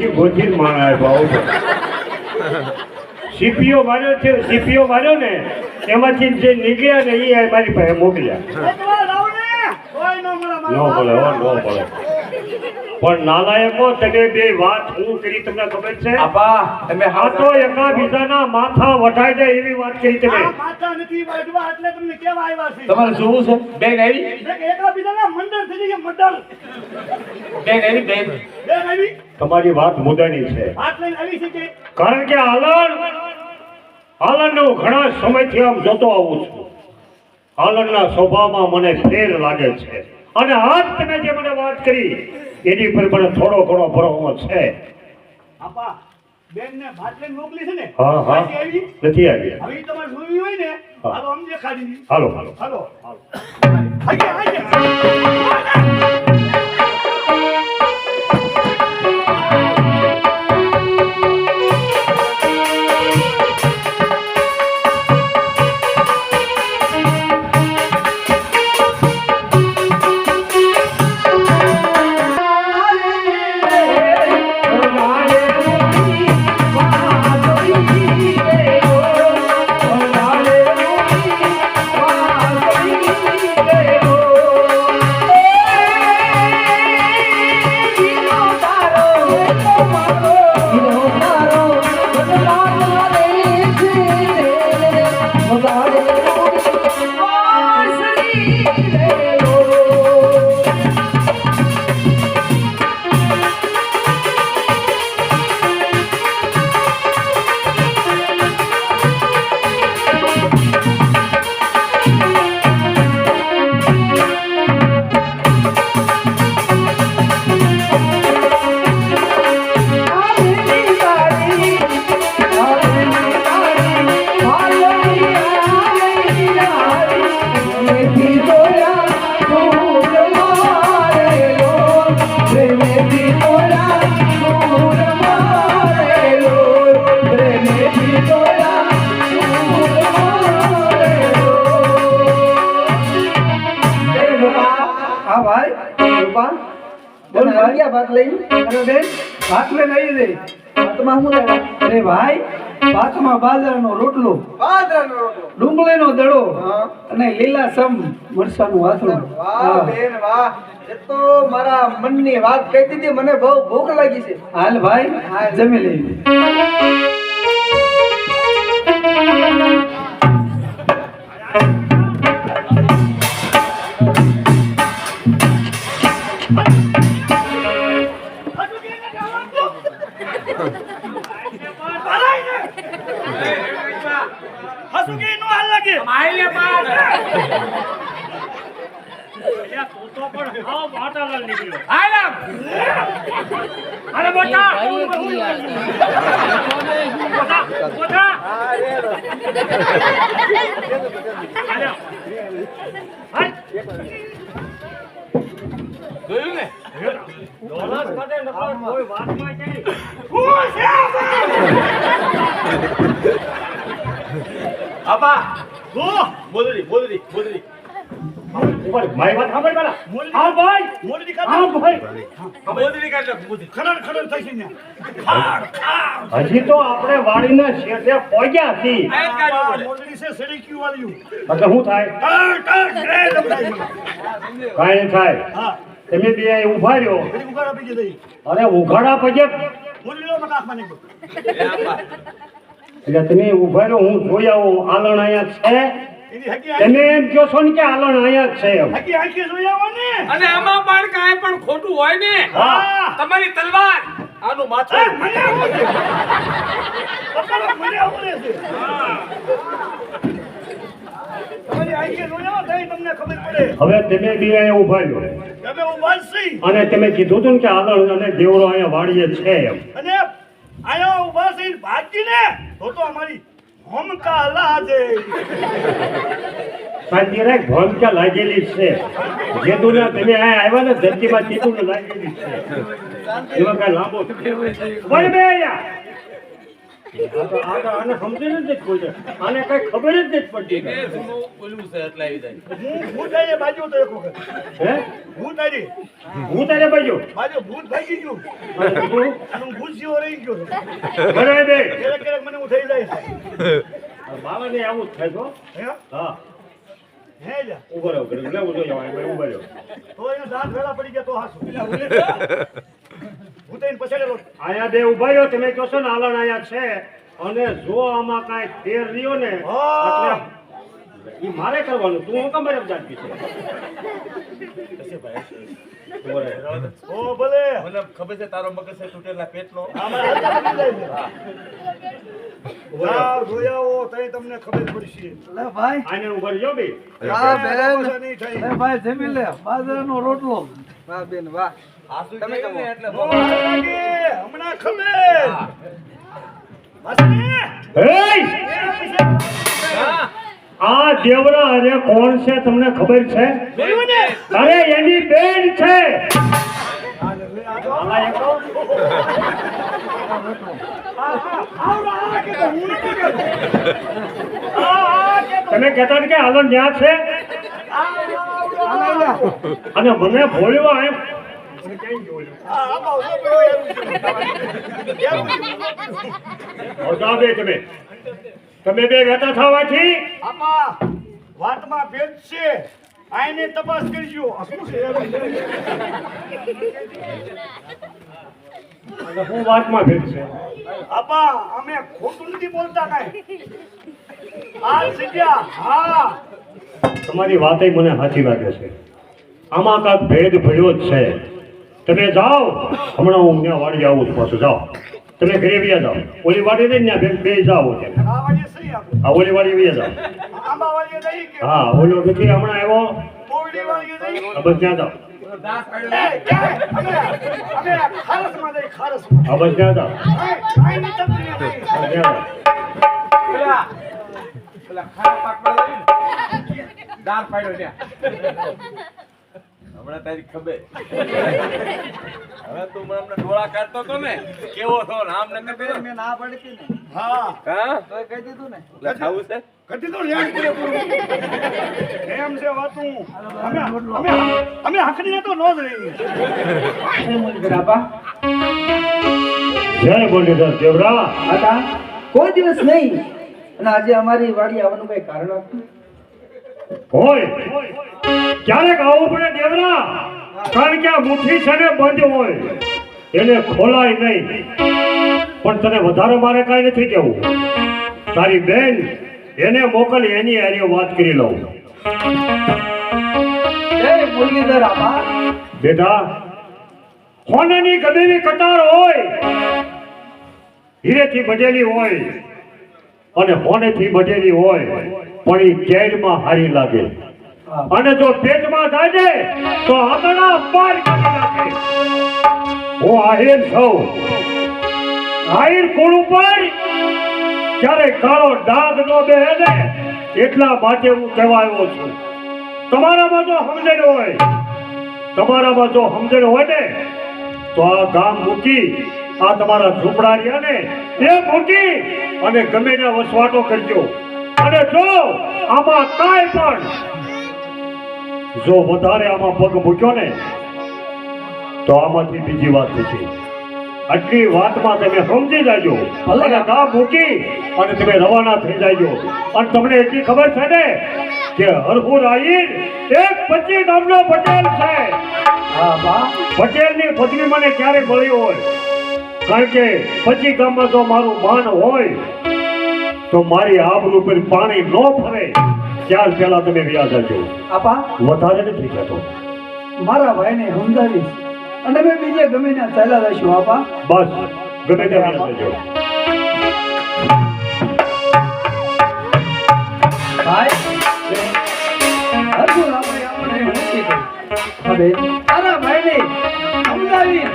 એ માણા ભાવ સીપીઓ માર્યો છે સીપીઓ માર્યો ને એમાંથી જે નીકળ્યા ને એ મારી પાસે મોકલ્યા. ન બોલે હો ન બોલે પણ નાલાયકો તમે બે વાત હું કરી તમને ખબર છે? આપા તમે હાથો તો એકા બીજાના માથા વઢાઈ જાય એવી વાત કરી તમે. માથા નથી વઢવા એટલે તમને કેવા આવ્યા છે? તમારે જોવું છે? બેન આવી? એકા બીજાના મંડળ થઈ જાય મંડળ. બેન આવી બેન. બેન આવી. તમારી વાત મુદ્દાની છે. વાત લઈને આવી છે કે? કારણ કે હાલણ હાલણને હું ઘણા સમયથી આમ જોતો આવું છું. હાલણના સ્વભાવમાં મને ફેર લાગે છે. અને આજ તમે જે મને વાત કરી એની પર પણ થોડો ઘણો ભરોસો છે. આપા બેન ને ભાટલે મોકલી છે ને? હા હા. નથી આવી હવે તમારે જોવી હોય ને. હાલો અમને ખાડી હાલો હાલો. હાલો હાલો. લઈ અરે બેન ભાત લઈને દે. ભાતમાં શું લેવા અરે ભાઈ ભાતમાં બાજરાનો રોટલો. બાજરાનો રોટલો. ડુંગળીનો દડો હા. અને લીલા સમ મરસાનું વાસણું. વાહ બેન વાહ. એ તો મારા મનની વાત કહી દીધી મને બહુ ભૂખ લાગી છે. હાલ ભાઈ જમી લઈ અરે નો હાલ લાગે. હાલ્યો હાલ જોયું ને? ડોલર કરે નકર નહીં. હું? છે બોલરી બોલરી બોલરી મારી વાત સાંભળ પેલા. મોલડી- હા ભાઈ. મોલડી હા ભાઈ. બોલરી કાઢ બોલરી ખરડ ખરડ થઈ છે હજી તો આપણે વાડીના શેઠે પહોંચ્યા હતી આ જ સડી છે સડીક્યુ વાળ્યું? એટલે શું થાય? કાંઈ નહીં થાય. હા. તમે બે ઊભા રહ્યો. અરે ઉઘાડા પછી મોલડીનો મકાસમાં એ આપા એટલે તમે ઊભા રહ્યો હું જોઈ આવું આલણ અહીંયા છે. તમે એમ કહો છો ને કે આલણ અહીંયા જ છે હકી આંખે જોઈ આવો ને. અને આમાં પણ કાંઈ પણ ખોટું હોય ને હા. તમારી તલવાર આનું માથું મને આવું છે. મને આવું છે. તમારી આંખે જોઈ આવો તોય તમને ખબર પડે. હવે તમે બે અહીંયા ઊભા રહ્યો અને તમે કીધું હતું ને કે આલણ અને દેવડો અહીંયા વાડીએ છે એમ. અને આયા ઊભા થઈને ભાગીને? તો તો અમારી હોમકા લાજે. શાંતિ રે ભૂમિકા લાગેલી છે. જે દુનિયા તમે આ આવ્યા ને ધરતીમાં કીધું ને લાગેલી છે. એમાં કાંઈ લાંબો તો આને સમજી જ કોઈ આને કઈ ખબર જ નથી પડતી. ઓલું છે એટલે આવી જાય. હું ભૂત આવીને બાજુ તો એક વખત. હે? ભૂત આવી હું તારે બાજુ? બાજુ ભૂત ભાગી ગયું અને ભૂત જેવો રહી ગયો ઘરે બે ક્યારેક ક્યારેક મને હું થઈ જાય બાવાને આવું જ થાય છો હા. હે? જા. ઊભો રહો ઊભો રહ્યો. તો એને દાંત વેલા પડી ગયા તો હાસું. ભૂત આવીને પછાડેલો આયા બે ઊભા રહ્યો તમે કહો છો ને આલણ આયા છે. અને જો આમાં કાંઈ ફેર રહ્યો ને. એટલે ઈ મારે કરવાનું તું હું કમ બરાબર જાણતી છે? ઊભો ઓ ભલે મને ખબર છે તારો મગજ છે તૂટેલા પેટનો આમાં હાલતા પડી જાય છે. જાઓ, જોઈ આવો તઈ તમને ખબર પડશે લે ભાઈ આને ઊભો રહ્યો બે હા બેન ઓછા નહીં થાય. લે ભાઈ જમી લે બાજરાનો રોટલો વાહ બેન વાહ આસુ તમે તમે એટલે નો લાગે, હમણાં ખબર માસી, એય! હા આ દેવરા અરે કોણ છે તમને ખબર છે? અરે એની બેન છે. તમે કહેતા હતા કે હાલો ન્યા છે. અને મને ભોળ્યો એમ. તમે. તમે બે વેતા થવાથી આપા વાતમાં ભેદ છે. આઈને તપાસ કરજો. છે? હું વાતમાં ભેદ છે? આપા અમે ખોટું નથી બોલતા કાઈ. આ જગ્યા હા. તમારી વાત મને સાચી લાગે છે. આમાં કાંક ભેદ ભર્યો જ છે. તમે જાઓ. હમણાં હું ત્યાં વાડી આવું છું પાછું જાઓ. તમે ઘરે વ્યા જાઓ. ઓલી વાડી નહીં ત્યાં બે જાઓ ત્યાં. આ વાળી ઓલી વાળીએ જઈ કે હા ઓલો નથી હમણાં આવ્યો. બસ ત્યાં આ બસ ત્યાં જાવ પેલા પેલા ખારા પાકમાં લાવી ને દાંત પાડ્યો ત્યાં. હમણાં તારી ખબર. હવે તું હમણાં ડોળા કાઢતો તો ને કેવો છો? નામ નથી મેં ના પડતી ને. હા. હા? તો કહી દીધું ને. એટલે છે? કદી તો લેણ પૂરેપૂરું. એમ છે વાતું. અમે અમે તો નો જ રહી બરાબર જય બોલીદાસ દેવરા હતા કોઈ દિવસ નહીં. અને આજે અમારી વાડી આવવાનું કઈ કારણ હતું હોય. ક્યારેક આવવું પડે દેવરા કારણ કે આ મુઠ્ઠી છે ને બંધ હોય. એને ખોલાય નહીં. પણ તને વધારે મારે કાંઈ નથી કેવું તારી બેન એને મોકલી એની હારી વાત કરી લઉં. બેટા કોનેની ગમે કટાર હોય હીરેથી બજેલી હોય અને હોનેથી બજેલી હોય પણ એ કેડમાં હારી લાગે. અને જો પેટમાં જાજે તો આંગણા પાર હું આહીર છું. આહિર કુળ ઉપર? જ્યારે કાળો ડાઘ નો બેહે ને એટલા માટે હું કહેવા આવ્યો છું. તમારામાં જો સમજણ હોય, તમારામાં જો સમજણ હોય ને, તો આ ગામ મૂકી, આ તમારા ઝૂંપડા રહ્યા ને એ મૂકી અને ગમે ત્યાં વસવાટો કરજો. અને જો આમાં કાંઈ પણ, જો વધારે આમાં પગ મૂક્યો ને, તો આમાંથી બીજી વાત થશે. આટલી વાતમાં તમે સમજી જાજો. અને ગામ મૂકી અને તમે રવાના થઈ જાજો. અને તમને એટલી ખબર છે ને કે હરહુર આહીર એક પચી નામનો પટેલ છે. હા બા. પટેલની પદવી મને ક્યારે મળી હોય. કારણ કે પચી ગામમાં જો મારું માન હોય તો મારી આબરૂ પર પાણી ન ફરે. ત્યાર પહેલા તમે વ્યાજ આપા વધારે નથી કહેતો. મારા ભાઈને સમજાવીશ. અને મેં બીજે ગમે ત્યાં ચાલ્યા જઈશું આપા બસ ગમે ત્યાં જજો ભાઈ હરખું આપણે આપણે નક્કી હવે તારા ભાઈને સમજાવી.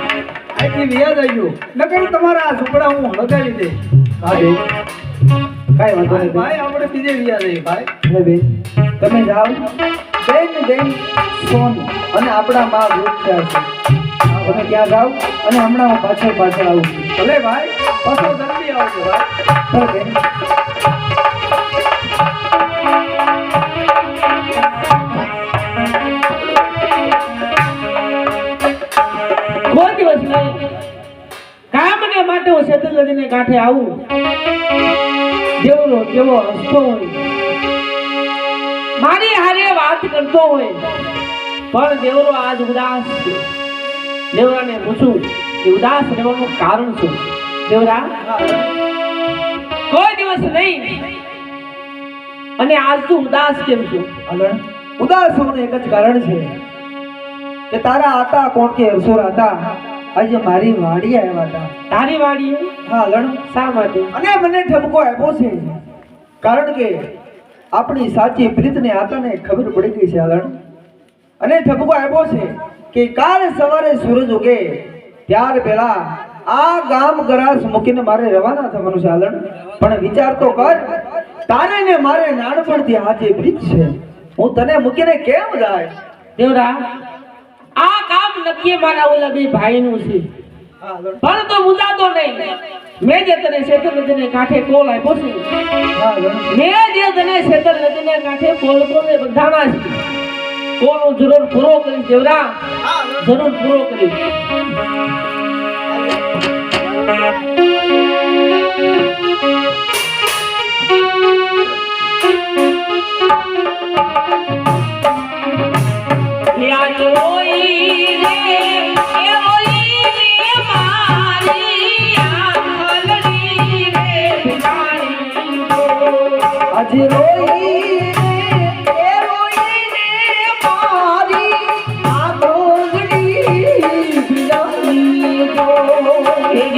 અહીંથી વ્યાજ આવ્યું નકર તમારા આ ઝૂંપડા હું લગાવી દે હા કાંઈ વાંધો નહીં ભાઈ આપણે બીજે વ્યાજ આવી ભાઈ. તમે જાઓ. બેન બેન સોન અને આપણા માં વૃક્ષ છે હા તમે ત્યાં જાઓ અને હમણાં હું પાછળ પાછળ આવું છું. ભલે ભાઈ પાછો જલ્દી આવજો ભાઈ. માટે હું સેતુલ નદીને કાંઠે આવું. દેવરો કેવો હસતો હોય. મારી હારે વાત કરતો હોય. પણ દેવરો આજ ઉદાસ દેવરાને પૂછું કે ઉદાસ રહેવાનું કારણ શું? દેવરા કોઈ દિવસ નહીં. અને આજ તું ઉદાસ કેમ છું? અલણ ઉદાસ હોવાનું એક જ કારણ છે કે તારા હતા કોણ કે અસુર હતા? આજે મારી વાડી આવ્યા હતા. તારી વાડી? હા હલણ શા માટે? અને મને ઠપકો આપ્યો છે. કારણ કે આપણી સાચી પ્રીતને આતાને ખબર પડી ગઈ છે હલણ અને ઠપકો આપ્યો છે. કે કાલ સવારે સૂરજ ઉગે ત્યાર પહેલા આ ગામ ગ્રાસ મૂકીને મારે રવાના થવાનું છે આલણ. પણ વિચાર તો કર તારે ને મારે નાનપણથી આજે બ્રિજ છે હું તને મૂકીને કેમ જાય? દેવરા આ કામ નક્કી મારા ઓલા બે ભાઈનું છે. પણ તો મુદાતો નહીં. મેં જે તને શેતર નદીને કાંઠે કોલ આપ્યો છે. મેં જે તને શેતર નદીને કાંઠે કોલ કોને બંધાણા છે. હું જરૂર પૂરો કરી દેવરા જરૂર પૂરો કરી આજે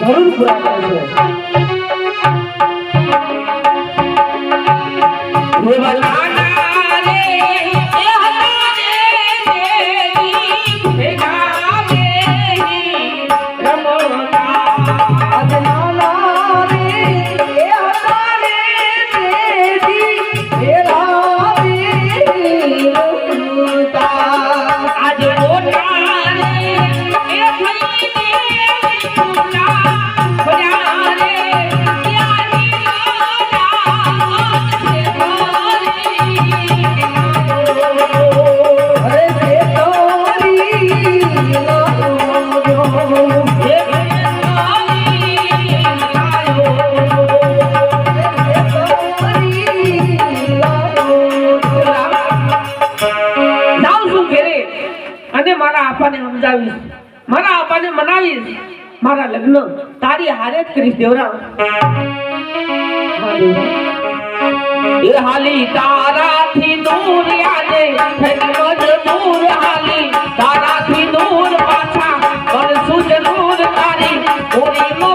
જરૂર પૂરા કરશે દેવલાના મારા આપાને મનાવીશ મારા લગ્ન. તારી હારે જ કરીશ દેવરા એ હાલી તારાથી દૂર યાદે થઈ મજબૂર હાલી. તારાથી દૂર પાછા કરશું જરૂર તારી. ઓરીનો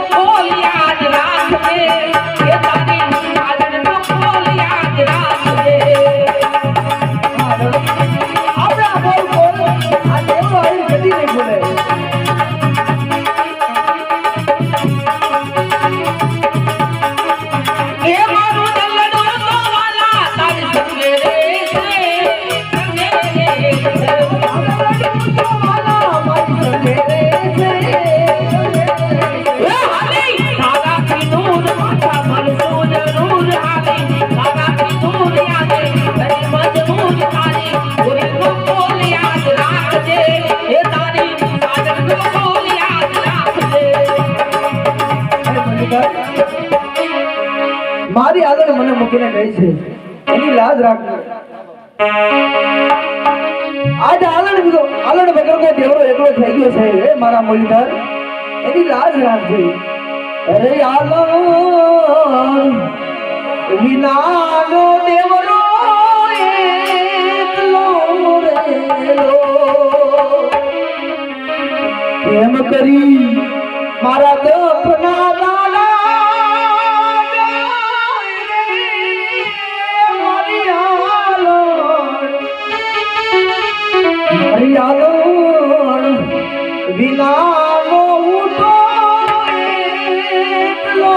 મારી આગળ મને મૂકીને ગઈ છે, એની લાજ રાખજો. આજે આલણ બીજો આલણ વગરનો દેવરો એકલો થઈ ગયો છે, એ મારા મુરલીધર એની લાજ રાખજો. અરે આલણ વિનાનો દેવરો એકલો રેલો એમ કરી મારા દફના વિનાનો કાઢે એટલો